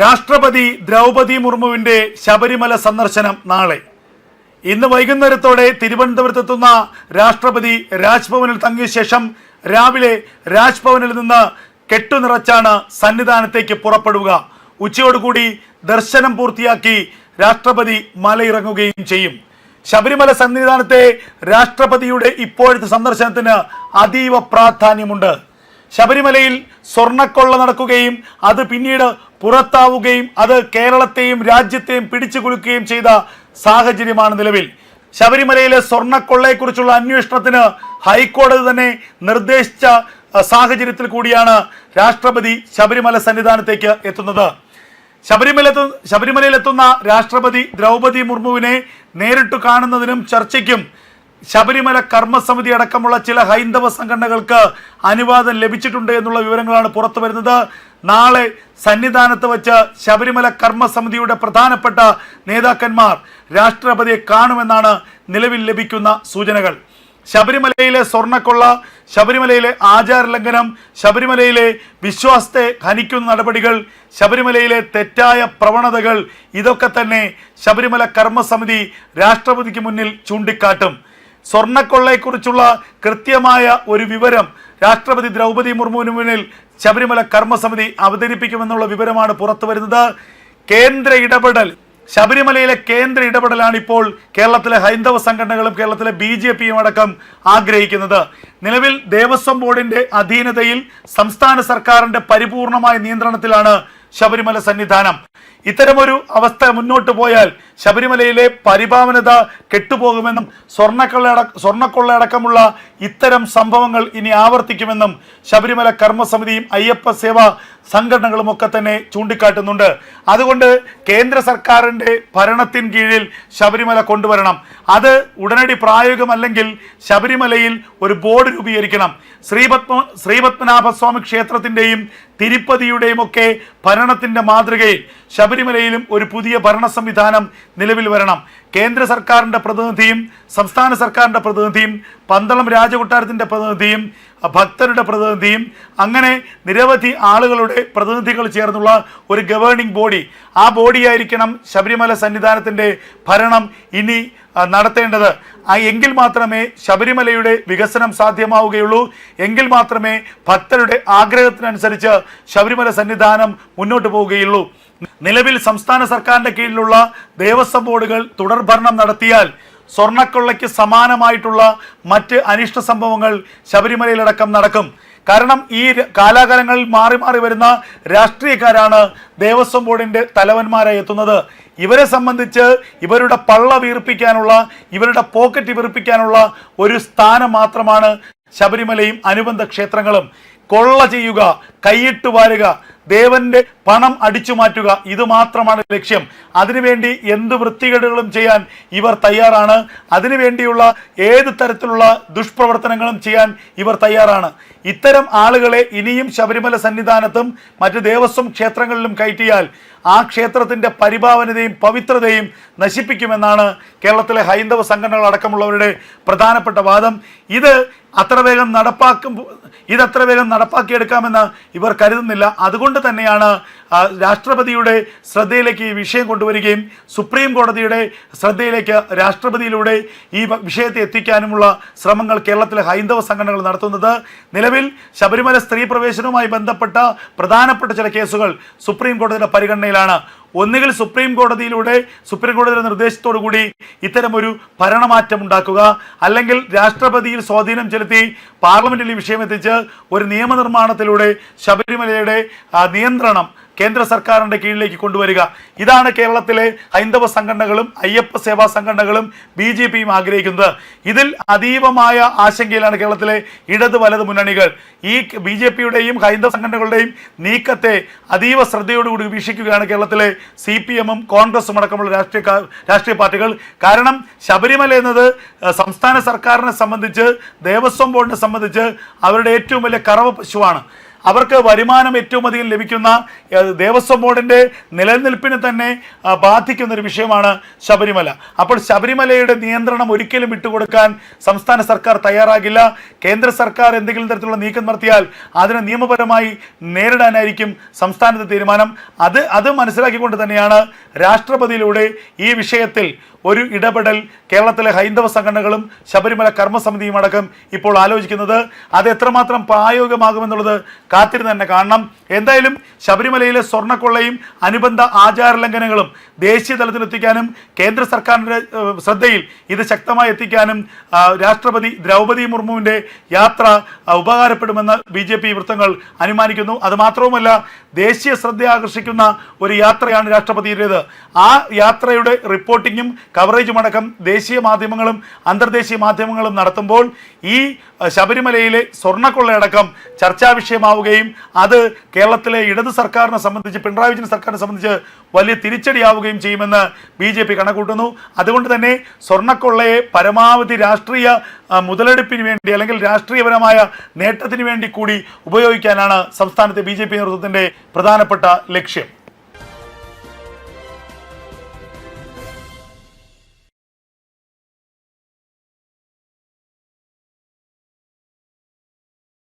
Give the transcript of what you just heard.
രാഷ്ട്രപതി ദ്രൗപതി മുർമുവിന്റെ ശബരിമല സന്ദർശനം നാളെ. ഇന്ന് വൈകുന്നേരത്തോടെ തിരുവനന്തപുരത്തെത്തുന്ന രാഷ്ട്രപതി രാജ്ഭവനിൽ തങ്ങിയ ശേഷം രാവിലെ രാജ്ഭവനിൽ നിന്ന് കെട്ടുനിറച്ചാണ് സന്നിധാനത്തേക്ക് പുറപ്പെടുക. ഉച്ചയോടുകൂടി ദർശനം പൂർത്തിയാക്കി രാഷ്ട്രപതി മലയിറങ്ങുകയും ചെയ്യും. ശബരിമല സന്നിധാനത്തെ രാഷ്ട്രപതിയുടെ ഇപ്പോഴത്തെ സന്ദർശനത്തിന് അതീവ പ്രാധാന്യമുണ്ട്. ശബരിമലയിൽ സ്വർണക്കൊള്ള നടക്കുകയും അത് പിന്നീട് പുറത്താവുകയും അത് കേരളത്തെയും രാജ്യത്തെയും പിടിച്ചു കുലുക്കുകയും ചെയ്ത സാഹചര്യമാണ് നിലവിൽ. ശബരിമലയിലെ സ്വർണക്കൊള്ളയെക്കുറിച്ചുള്ള അന്വേഷണത്തിന് ഹൈക്കോടതി തന്നെ നിർദ്ദേശിച്ച സാഹചര്യത്തിൽ കൂടിയാണ് രാഷ്ട്രപതി ശബരിമല സന്നിധാനത്തേക്ക് എത്തുന്നത്. ശബരിമല ശബരിമലയിലെത്തുന്ന രാഷ്ട്രപതി ദ്രൗപതി മുർമുവിനെ നേരിട്ട് കാണുന്നതിനും ചർച്ചയ്ക്കും ശബരിമല കർമ്മസമിതി അടക്കമുള്ള ചില ഹൈന്ദവ സംഘടനകൾക്ക് അനുവാദം ലഭിച്ചിട്ടുണ്ട് എന്നുള്ള വിവരങ്ങളാണ് പുറത്തു വരുന്നത് നാളെ സന്നിധാനത്ത് വച്ച് ശബരിമല കർമ്മസമിതിയുടെ പ്രധാനപ്പെട്ട നേതാക്കന്മാർ രാഷ്ട്രപതിയെ കാണുമെന്നാണ് നിലവിൽ ലഭിക്കുന്ന സൂചനകൾ. ശബരിമലയിലെ സ്വർണക്കൊള്ള ശബരിമലയിലെ ആചാര ലംഘനം ശബരിമലയിലെ വിശ്വാസത്തെ ഹനിക്കുന്ന നടപടികൾ ശബരിമലയിലെ തെറ്റായ പ്രവണതകൾ ഇതൊക്കെ തന്നെ ശബരിമല കർമ്മസമിതി രാഷ്ട്രപതിക്ക് മുന്നിൽ ചൂണ്ടിക്കാട്ടും. സ്വർണക്കൊള്ളയെക്കുറിച്ചുള്ള കൃത്യമായ ഒരു വിവരം രാഷ്ട്രപതി ദ്രൗപദി മുർമുവിന് മുന്നിൽ ശബരിമല കർമ്മസമിതി അവതരിപ്പിക്കുമെന്നുള്ള വിവരമാണ് പുറത്തു വരുന്നത്. കേന്ദ്ര ഇടപെടൽ. ശബരിമലയിലെ കേന്ദ്ര ഇടപെടലാണ് ഇപ്പോൾ കേരളത്തിലെ ഹൈന്ദവ സംഘടനകളും കേരളത്തിലെ ബി ജെ പിയും അടക്കം ആഗ്രഹിക്കുന്നത്. നിലവിൽ ദേവസ്വം ബോർഡിന്റെ അധീനതയിൽ സംസ്ഥാന സർക്കാരിന്റെ പരിപൂർണമായ നിയന്ത്രണത്തിലാണ് ശബരിമല സന്നിധാനം. ഇത്തരമൊരു അവസ്ഥ മുന്നോട്ട് പോയാൽ ശബരിമലയിലെ പരിപാവനത കെട്ടുപോകുമെന്നും സ്വർണക്കൊള്ള സ്വർണക്കൊള്ളയടക്കമുള്ള ഇത്തരം സംഭവങ്ങൾ ഇനി ആവർത്തിക്കുമെന്നും ശബരിമല കർമ്മസമിതിയും അയ്യപ്പ സേവാ സംഘടനകളും ഒക്കെ തന്നെ ചൂണ്ടിക്കാട്ടുന്നുണ്ട്. അതുകൊണ്ട് കേന്ദ്ര സർക്കാരിന്റെ ഭരണത്തിൻ കീഴിൽ ശബരിമല കൊണ്ടുവരണം. അത് ഉടനടി പ്രായോഗികമല്ലെങ്കിൽ ശബരിമലയിൽ ഒരു ബോർഡ് രൂപീകരിക്കണം. ശ്രീപത്മ ശ്രീപത്മനാഭസ്വാമി ക്ഷേത്രത്തിന്റെയും തിരുപ്പതിയുടെയും ഒക്കെ ഭരണത്തിന്റെ മാതൃകയിൽ ശബരിമലയിലും ഒരു പുതിയ ഭരണ സംവിധാനം നിലവിൽ വരണം. കേന്ദ്ര സർക്കാരിന്റെ പ്രതിനിധിയും സംസ്ഥാന സർക്കാരിന്റെ പ്രതിനിധിയും പന്തളം രാജകൊട്ടാരത്തിന്റെ പ്രതിനിധിയും ഭക്തരുടെ പ്രതിനിധിയും അങ്ങനെ നിരവധി ആളുകളുടെ പ്രതിനിധികൾ ചേർന്നുള്ള ഒരു ഗവേണിംഗ് ബോഡി ആ ബോഡിയായിരിക്കണം ശബരിമല സന്നിധാനത്തിന്റെ ഭരണം ഇനി നടത്തേണ്ടത്. എങ്കിൽ മാത്രമേ ശബരിമലയുടെ വികസനം സാധ്യമാവുകയുള്ളൂ. എങ്കിൽ മാത്രമേ ഭക്തരുടെ ആഗ്രഹത്തിനനുസരിച്ച് ശബരിമല സന്നിധാനം മുന്നോട്ട് പോവുകയുള്ളൂ. നിലവിൽ സംസ്ഥാന സർക്കാരിന്റെ കീഴിലുള്ള ദേവസ്വം ബോർഡുകൾ തുടർഭരണം നടത്തിയാൽ സ്വർണക്കൊള്ളയ്ക്ക് സമാനമായിട്ടുള്ള മറ്റ് അനിഷ്ട സംഭവങ്ങൾ ശബരിമലയിലടക്കം നടക്കും. കാരണം ഈ കാലാകാലങ്ങളിൽ മാറി മാറി വരുന്ന രാഷ്ട്രീയക്കാരാണ് ദേവസ്വം ബോർഡിന്റെ തലവന്മാരായി എത്തുന്നത്. ഇവരെ സംബന്ധിച്ച് ഇവരുടെ പള്ള വീർപ്പിക്കാനുള്ള ഇവരുടെ പോക്കറ്റ് വീർപ്പിക്കാനുള്ള ഒരു സ്ഥാനം മാത്രമാണ് ശബരിമലയും അനുബന്ധ ക്ഷേത്രങ്ങളും. കൊള്ള ചെയ്യുക കൈയിട്ട് വാരുക ദേവന്റെ പണം അടിച്ചു മാറ്റുക ഇത് മാത്രമാണ് ലക്ഷ്യം. അതിനുവേണ്ടി എന്ത് വൃത്തികേടുകളും ചെയ്യാൻ ഇവർ തയ്യാറാണ്. അതിനുവേണ്ടിയുള്ള ഏത് തരത്തിലുള്ള ദുഷ്പ്രവർത്തനങ്ങളും ചെയ്യാൻ ഇവർ തയ്യാറാണ്. ഇത്തരം ആളുകളെ ഇനിയും ശബരിമല സന്നിധാനത്തും മറ്റ് ദേവസ്വം ക്ഷേത്രങ്ങളിലും കയറ്റിയാൽ ആ ക്ഷേത്രത്തിന്റെ പരിഭാവനതയും പവിത്രതയും നശിപ്പിക്കുമെന്നാണ് കേരളത്തിലെ ഹൈന്ദവ സംഘടനകൾ അടക്കമുള്ളവരുടെ പ്രധാനപ്പെട്ട വാദം. ഇത് അത്ര വേഗം നടപ്പാക്കും ഇത് അത്ര വേഗം നടപ്പാക്കിയെടുക്കാമെന്ന് ഇവർ കരുതുന്നില്ല. അതുകൊണ്ട് തന്നെയാണ് രാഷ്ട്രപതിയുടെ ശ്രദ്ധയിലേക്ക് ഈ വിഷയം കൊണ്ടുവരികയും സുപ്രീം കോടതിയുടെ ശ്രദ്ധയിലേക്ക് രാഷ്ട്രപതിയിലൂടെ ഈ വിഷയത്തെ എത്തിക്കാനുമുള്ള ശ്രമങ്ങൾ കേരളത്തിലെ ഹൈന്ദവ സംഘടനകൾ നടത്തുന്നത്. നിലവിൽ ശബരിമല സ്ത്രീ പ്രവേശനവുമായി ബന്ധപ്പെട്ട പ്രധാനപ്പെട്ട ചില കേസുകൾ സുപ്രീം കോടതിയുടെ പരിഗണനയിലാണ്. ഒന്നുകിൽ സുപ്രീം കോടതിയിലൂടെ സുപ്രീം കോടതിയുടെ നിർദ്ദേശത്തോടു കൂടി ഇത്തരമൊരു ഭരണമാറ്റം ഉണ്ടാക്കുക. അല്ലെങ്കിൽ രാഷ്ട്രപതിയിൽ സ്വാധീനം ചെലുത്തി പാർലമെന്റിൽ ഈ വിഷയം എത്തിച്ച് ഒരു നിയമനിർമ്മാണത്തിലൂടെ ശബരിമലയുടെ നിയന്ത്രണം കേന്ദ്ര സർക്കാരിന്റെ കീഴിലേക്ക് കൊണ്ടുവരിക. ഇതാണ് കേരളത്തിലെ ഹൈന്ദവ സംഘടനകളും അയ്യപ്പ സേവാ സംഘടനകളും ബി ജെ പിയും ആഗ്രഹിക്കുന്നത്. ഇതിൽ അതീവമായ ആശങ്കയിലാണ് കേരളത്തിലെ ഇടത് വലത് മുന്നണികൾ. ഈ ബി ജെ പിയുടെയും ഹൈന്ദവ സംഘടനകളുടെയും നീക്കത്തെ അതീവ ശ്രദ്ധയോടുകൂടി വീക്ഷിക്കുകയാണ് കേരളത്തിലെ സി പി എമ്മും കോൺഗ്രസും അടക്കമുള്ള രാഷ്ട്രീയ രാഷ്ട്രീയ പാർട്ടികൾ. കാരണം ശബരിമല എന്നത് സംസ്ഥാന സർക്കാരിനെ സംബന്ധിച്ച് ദേവസ്വം ബോർഡിനെ സംബന്ധിച്ച് അവരുടെ ഏറ്റവും വലിയ കറവ പശുവാണ്. അവർക്ക് വരുമാനം ഏറ്റവും അധികം ലഭിക്കുന്ന ദേവസ്വം ബോർഡിന്റെ നിലനിൽപ്പിനെ തന്നെ ബാധിക്കുന്ന ഒരു വിഷയമാണ് ശബരിമല. അപ്പോൾ ശബരിമലയുടെ നിയന്ത്രണം ഒരിക്കലും വിട്ടുകൊടുക്കാൻ സംസ്ഥാന സർക്കാർ തയ്യാറാകില്ല. കേന്ദ്ര സർക്കാർ എന്തെങ്കിലും തരത്തിലുള്ള നീക്കം നടത്തിയാൽ അതിനെ നിയമപരമായി നേരിടാനായിരിക്കും സംസ്ഥാനത്തെ തീരുമാനം. അത് അത് മനസ്സിലാക്കിക്കൊണ്ട് തന്നെയാണ് രാഷ്ട്രപതിയിലൂടെ ഈ വിഷയത്തിൽ ഒരു ഇടപെടൽ കേരളത്തിലെ ഹൈന്ദവ സംഘടനകളും ശബരിമല കർമ്മസമിതിയും അടക്കം ഇപ്പോൾ ആലോചിക്കുന്നത്. അത് എത്രമാത്രം പ്രായോഗികമാകുമെന്നുള്ളത് കാത്തിരുന്ന് തന്നെ കാണണം. എന്തായാലും ശബരിമലയിലെ സ്വർണക്കൊള്ളയും അനുബന്ധ ആചാര ലംഘനങ്ങളും ദേശീയ തലത്തിലെത്തിക്കാനും കേന്ദ്ര സർക്കാരിന്റെ ശ്രദ്ധയിൽ ഇത് ശക്തമായി എത്തിക്കാനും രാഷ്ട്രപതി ദ്രൗപദി മുർമുവിന്റെ യാത്ര ഉപകാരപ്പെടുമെന്ന് ബി ജെ പി വൃത്തങ്ങൾ അനുമാനിക്കുന്നു. അതുമാത്രവുമല്ല ദേശീയ ശ്രദ്ധ ആകർഷിക്കുന്ന ഒരു യാത്രയാണ് രാഷ്ട്രപതിയുടേത്. ആ യാത്രയുടെ റിപ്പോർട്ടിങ്ങും കവറേജും അടക്കം ദേശീയ മാധ്യമങ്ങളും അന്തർദേശീയ മാധ്യമങ്ങളും നടത്തുമ്പോൾ ഈ ശബരിമലയിലെ സ്വർണക്കൊള്ളയടക്കം ചർച്ചാ വിഷയമാവുകയും അത് കേരളത്തിലെ ഇടത് സർക്കാരിനെ സംബന്ധിച്ച് പിണറായി വിജയൻ സർക്കാരിനെ സംബന്ധിച്ച് വലിയ തിരിച്ചടിയാവുകയും ചെയ്യുമെന്ന് ബി ജെ പി കണക്കൂട്ടുന്നു. അതുകൊണ്ട് തന്നെ സ്വർണക്കൊള്ളയെ പരമാവധി രാഷ്ട്രീയ മുതലെടുപ്പിന് വേണ്ടി അല്ലെങ്കിൽ രാഷ്ട്രീയപരമായ നേട്ടത്തിന് വേണ്ടി കൂടി ഉപയോഗിക്കാനാണ് സംസ്ഥാനത്തെ ബി നേതൃത്വത്തിന്റെ പ്രധാനപ്പെട്ട ലക്ഷ്യം.